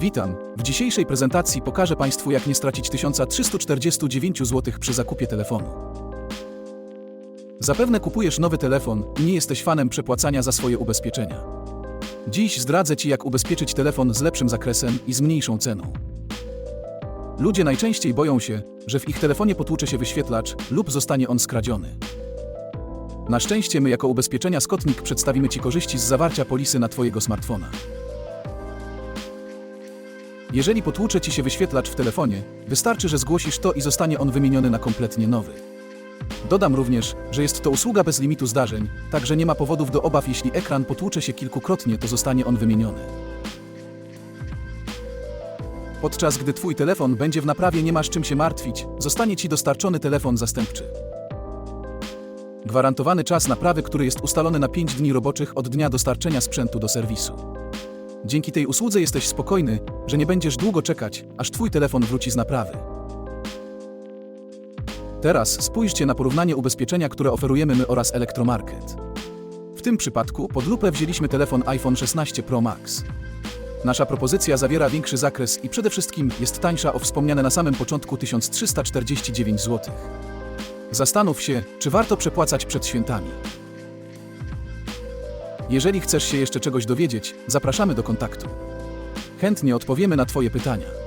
Witam. W dzisiejszej prezentacji pokażę Państwu, jak nie stracić 1349 zł przy zakupie telefonu. Zapewne kupujesz nowy telefon i nie jesteś fanem przepłacania za swoje ubezpieczenia. Dziś zdradzę Ci, jak ubezpieczyć telefon z lepszym zakresem i z mniejszą ceną. Ludzie najczęściej boją się, że w ich telefonie potłucze się wyświetlacz lub zostanie on skradziony. Na szczęście my jako ubezpieczenia Skotnik przedstawimy Ci korzyści z zawarcia polisy na Twojego smartfona. Jeżeli potłucze Ci się wyświetlacz w telefonie, wystarczy, że zgłosisz to i zostanie on wymieniony na kompletnie nowy. Dodam również, że jest to usługa bez limitu zdarzeń, także nie ma powodów do obaw, jeśli ekran potłucze się kilkukrotnie, to zostanie on wymieniony. Podczas gdy Twój telefon będzie w naprawie, nie masz czym się martwić, zostanie Ci dostarczony telefon zastępczy. Gwarantowany czas naprawy, który jest ustalony na 5 dni roboczych od dnia dostarczenia sprzętu do serwisu. Dzięki tej usłudze jesteś spokojny, że nie będziesz długo czekać, aż Twój telefon wróci z naprawy. Teraz spójrzcie na porównanie ubezpieczenia, które oferujemy my oraz Elektromarket. W tym przypadku pod lupę wzięliśmy telefon iPhone 16 Pro Max. Nasza propozycja zawiera większy zakres i przede wszystkim jest tańsza o wspomniane na samym początku 1349 zł. Zastanów się, czy warto przepłacać przed świętami. Jeżeli chcesz się jeszcze czegoś dowiedzieć, zapraszamy do kontaktu. Chętnie odpowiemy na Twoje pytania.